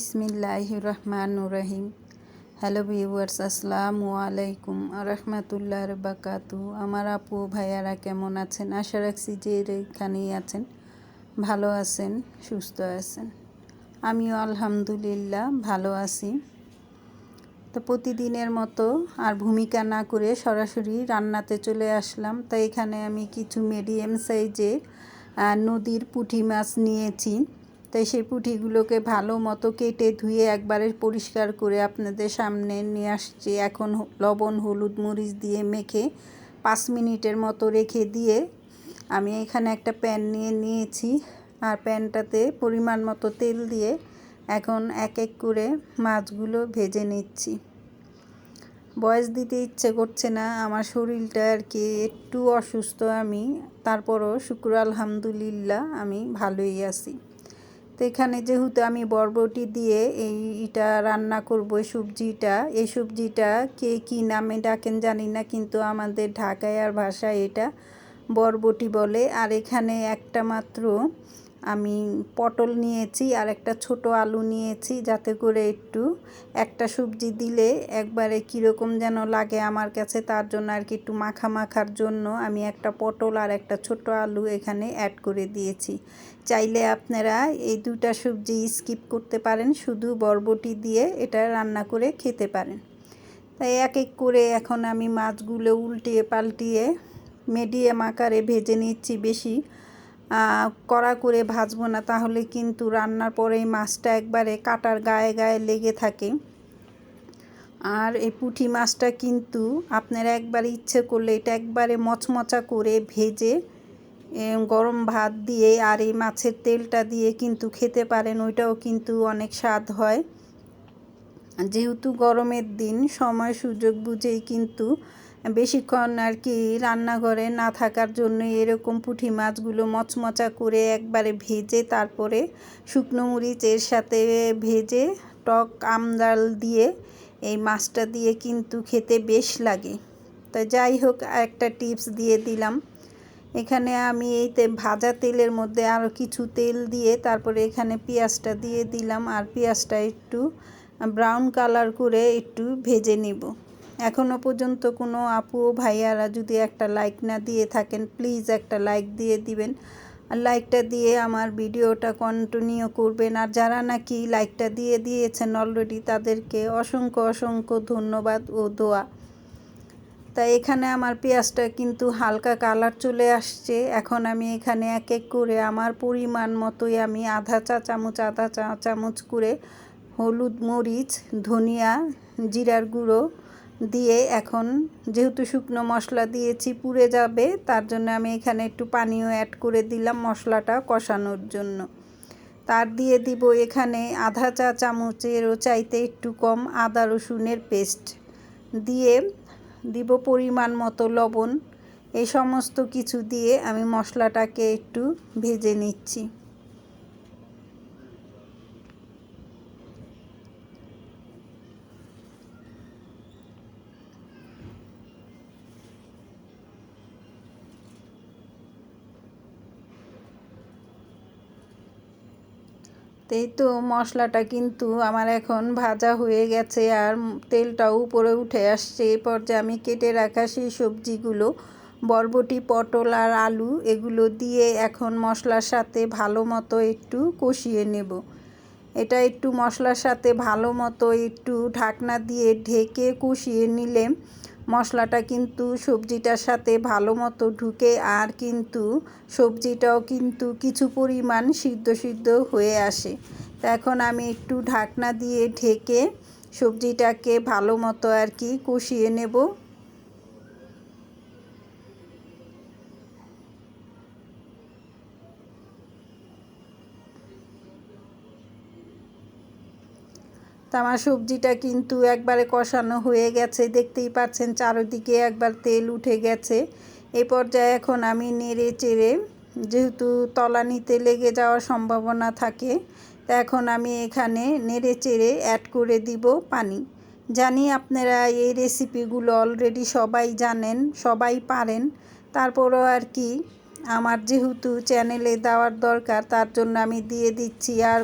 বিসমিল্লাহ রহমান রহিম hello viewers, আসসালামু আলাইকুম রহমতুল্লাহ বাকাতু আমার আপু ভাইয়ারা কেমন আছেন? আশা রাখছি যে এখানেই আছেন, ভালো আছেন, সুস্থ আছেন। আমিও আলহামদুলিল্লাহ ভালো আছি। তো প্রতিদিনের মতো আর ভূমিকা না করে সরাসরি রান্নাতে চলে আসলাম। তো এখানে আমি কিছু মিডিয়াম সাইজের নদীর পুঁটি মাছ নিয়েছি। তাই সেই পুঁটিগুলোকে ভালো মতো কেটে ধুয়ে একবারে পরিষ্কার করে আপনাদের সামনে নিয়ে আসছি। এখন লবণ, হলুদ মরিচ দিয়ে মেখে পাঁচ মিনিটের মতো রেখে দিয়ে আমি এখানে একটা প্যান নিয়ে নিয়েছি। আর প্যানটাতে পরিমাণ মতো তেল দিয়ে এখন এক এক করে মাছগুলো ভেজে নিচ্ছি। বয়স দিতে ইচ্ছে করছে না, আমার শরীরটা আর কি একটু অসুস্থ আমি, তারপরও শুক্র আলহামদুলিল্লাহ আমি ভালোই আছি। তো এখানে যেহেতু আমি বরবটি দিয়ে এইটা রান্না করব, এই সবজিটা এই সবজিটা কে কী নামে ডাকেন জানি না, কিন্তু আমাদের ঢাকায় আর ভাষায় এটা বরবটি বলে। আর এখানে একটা মাত্র পটল নিয়েছি আর একটা ছোট আলু নিয়েছি যাতে করে একটু একটা সবজি দিলে একবারে কীরকম যেন লাগে আমার কাছে, তার জন্য আর কি একটু মাখা মাখার জন্য আমি একটা পটল আর একটা ছোট আলু এখানে অ্যাড করে দিয়েছি। চাইলে আপনারা এই দুটা সবজি স্কিপ করতে পারেন, শুধু বরবটি দিয়ে এটা রান্না করে খেতে পারেন। তাই এক এক করে এখন আমি মাছগুলো উল্টিয়ে পাল্টিয়ে মিডিয়াম আকারে ভেজে নিচ্ছি বেশি। কড়া করে ভাজবো না, তাহলে কিন্তু রান্নার পরেই মাছটা একবারে কাটার গায়ে গায়ে লেগে থাকে। আর এই পুঁটি মাছটা কিন্তু আপনারা একবার ইচ্ছে করলে এটা একবারে মচমচা করে ভেজে গরম ভাত দিয়ে আর এই মাছের তেলটা দিয়ে কিন্তু খেতে পারেন, ওইটাও কিন্তু অনেক স্বাদ হয়। যেহেতু গরমের দিন, সময় সুযোগ বুঝেই কিন্তু বেশিক্ষণ আর কি রান্নাঘরে না থাকার জন্য এরকম পুঁটি মাছগুলো মচমচা করে একবারে ভেজে তারপরে শুকনো মরিচ এর সাথে ভেজে টক আমদাল দিয়ে এই মাছটা দিয়ে কিন্তু খেতে বেশ লাগে। তা যাই হোক, একটা টিপস দিয়ে দিলাম। এখানে আমি এই ভাজা তেলের মধ্যে আরও কিছু তেল দিয়ে তারপরে এখানে পেঁয়াজটা দিয়ে দিলাম। আর পেঁয়াজটা একটু ব্রাউন কালার করে একটু ভেজে নিব। এখনও পর্যন্ত কোনো আপু ভাইয়ারা যদি একটা লাইক না দিয়ে থাকেন প্লিজ একটা লাইক দিয়ে দিবেন। আর লাইকটা দিয়ে আমার ভিডিওটা কন্টিনিউ করবেন। আর যারা নাকি লাইকটা দিয়ে দিয়েছেন অলরেডি তাদেরকে অসংখ্য অসংখ্য ধন্যবাদ ও দোয়া। তাই এখানে আমার পেঁয়াজটা কিন্তু হালকা কালার চলে আসছে। এখন আমি এখানে এক এক করে আমার পরিমাণ মতোই আমি আধা চা চামচ, আধা চা চামচ করে হলুদ মরিচ, ধনিয়া, জিরার গুঁড়ো দিয়ে এখন যেহেতু শুকনো মশলা দিয়েছি, পুড়ে যাবে, তার জন্য আমি এখানে একটু পানিও অ্যাড করে দিলাম মশলাটা কষানোর জন্য। তার দিয়ে দিব এখানে আধা চা চামচেরও চাইতে একটু কম আদা রসুনের পেস্ট। দিয়ে দিব পরিমাণ মতো লবণ। এই সমস্ত কিছু দিয়ে আমি মশলাটাকে একটু ভেজে নিচ্ছি। এই তো মশলাটা কিন্তু আমার এখন ভাজা হয়ে গেছে আর তেলটাও উপরে উঠে আসছে। এই পর্যায়ে আমি কেটে রাখা সেই সবজিগুলো, বরবটি, পটল আর আলু, এগুলো দিয়ে এখন মশলার সাথে ভালো মতো একটু কষিয়ে নেব। এটা একটু মশলার সাথে ভালো মতো একটু ঢাকনা দিয়ে ঢেকে কষিয়ে নিলে মশলাটা কিন্তু সবজিটার সাথে ভালো মতো ঢুকে আর কিন্তু সবজিটাও কিন্তু কিছু পরিমাণ সিদ্ধ সিদ্ধ হয়ে আসে। তো এখন আমি একটু ঢাকনা দিয়ে ঢেকে সবজিটাকে ভালো মতো আর কি কষিয়ে নেব। তো আমার সবজিটা কিন্তু একবারে কষানো হয়ে গেছে। দেখতেই পাচ্ছেন চারোদিকে একবার তেল উঠে গেছে। এই পর্যায়ে এখন আমি নেড়ে চেড়ে, যেহেতু তলানিতে লেগে যাওয়ার সম্ভাবনা থাকে, তা এখন আমি এখানে নেড়ে চেড়ে অ্যাড করে দিব পানি। জানি আপনারা এই রেসিপিগুলো অলরেডি সবাই জানেন, সবাই পারেন। তারপরও আর কি, আমার যেহেতু চ্যানেলে দেওয়ার দরকার, তার জন্য আমি দিয়ে দিচ্ছি আর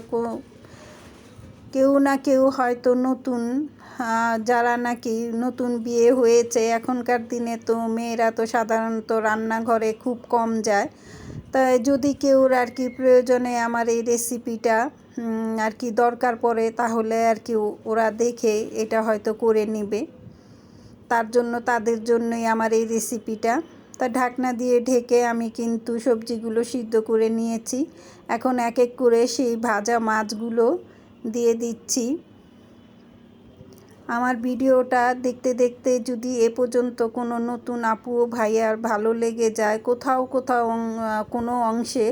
কেউ না কেউ হয়তো নতুন যারা নাকি নতুন বিয়ে হয়েছে, এখনকার দিনে তো মেয়েরা তো সাধারণত রান্নাঘরে খুব কম যায়। তাই যদি কেউ আর কি প্রয়োজনে আমার এই রেসিপিটা আর কি দরকার পড়ে, তাহলে আর কি ওরা দেখে এটা হয়তো করে নেবে। তার জন্য তাদের জন্যই আমার এই রেসিপিটা তা ঢাকনা দিয়ে ঢেকে আমি কিন্তু সবজিগুলো সিদ্ধ করে নিয়েছি। এখন এক এক করে সেই ভাজা মাছগুলো দিয়ে দিচ্ছি। আমার ভিডিওটা দেখতে দেখতে যদি এ পর্যন্ত কোনো নতুন আপু ও ভাইয়ার ভালো লেগে যায়, কোথাও কোথাও কোনো অংশে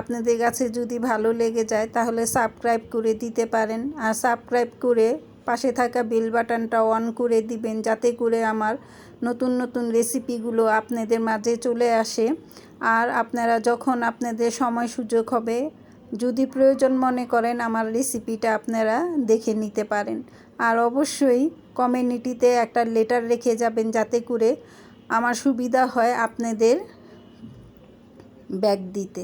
আপনাদের কাছে যদি ভালো লেগে যায়, তাহলে সাবস্ক্রাইব করে দিতে পারেন। আর সাবস্ক্রাইব করে পাশে থাকা বেল বাটনটা অন করে দিবেন, যাতে করে আমার নতুন নতুন রেসিপিগুলো আপনাদের মাঝে চলে আসে। আর আপনারা যখন আপনাদের সময় সুযোগ হবে যদি প্রয়োজন মনে করেন আমার রেসিপিটা আপনারা দেখে নিতে পারেন। আর অবশ্যই কমিউনিটিতে একটা লেটার রেখে যাবেন যাতে করে আমার সুবিধা হয় আপনাদের ব্যাগ দিতে।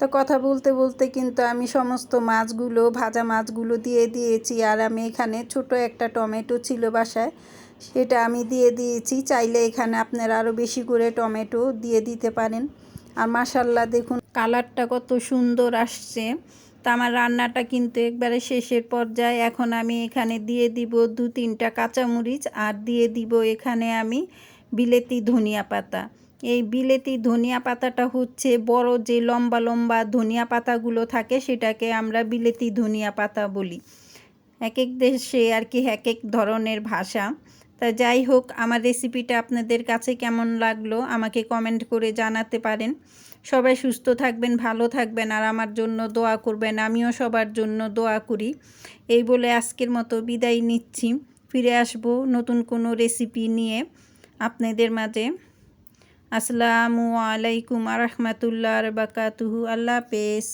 তো কথা বলতে বলতে কিন্তু আমি সমস্ত মাছগুলো, ভাজা মাছগুলো দিয়ে দিয়েছি আর আমি এখানে ছোট একটা টমেটো ছিল বাসায়, সেটা আমি দিয়ে দিয়েছি। চাইলে এখানে আপনারা আরও বেশি করে টমেটো দিয়ে দিতে পারেন। আর মাসাল্লাহ দেখুন, কালারটা কত সুন্দর আসছে। তা আমার রান্নাটা কিন্তু একবারে শেষের পর্যায়ে। এখন আমি এখানে দিয়ে দিব দু তিনটা কাঁচামরিচ আর দিয়ে দিব এখানে আমি বিলেতি ধনিয়া পাতা। এই বিলেতি ধনিয়া পাতাটা হচ্ছে বড় যে লম্বা লম্বা ধনিয়া পাতাগুলো থাকে, সেটাকে আমরা বিলেতি ধনিয়া পাতা বলি। এক এক দেশে আর কি এক এক ধরনের ভাষা। তা যাই হোক, আমার রেসিপিটা আপনাদের কাছে কেমন লাগল আমাকে কমেন্ট করে জানাতে পারেন। সবাই সুস্থ থাকবেন, ভালো থাকবেন আর আমার জন্য দোয়া করবেন, আমিও সবার জন্য দোয়া করি। এই বলে আজকের মতো বিদায় নিচ্ছি। ফিরে আসব নতুন কোনো রেসিপি নিয়ে আপনাদের মাঝে। আসসালামু আলাইকুম আ রহমতুল্লাহ বাকাতুহু আল্লাহ হাফেজ।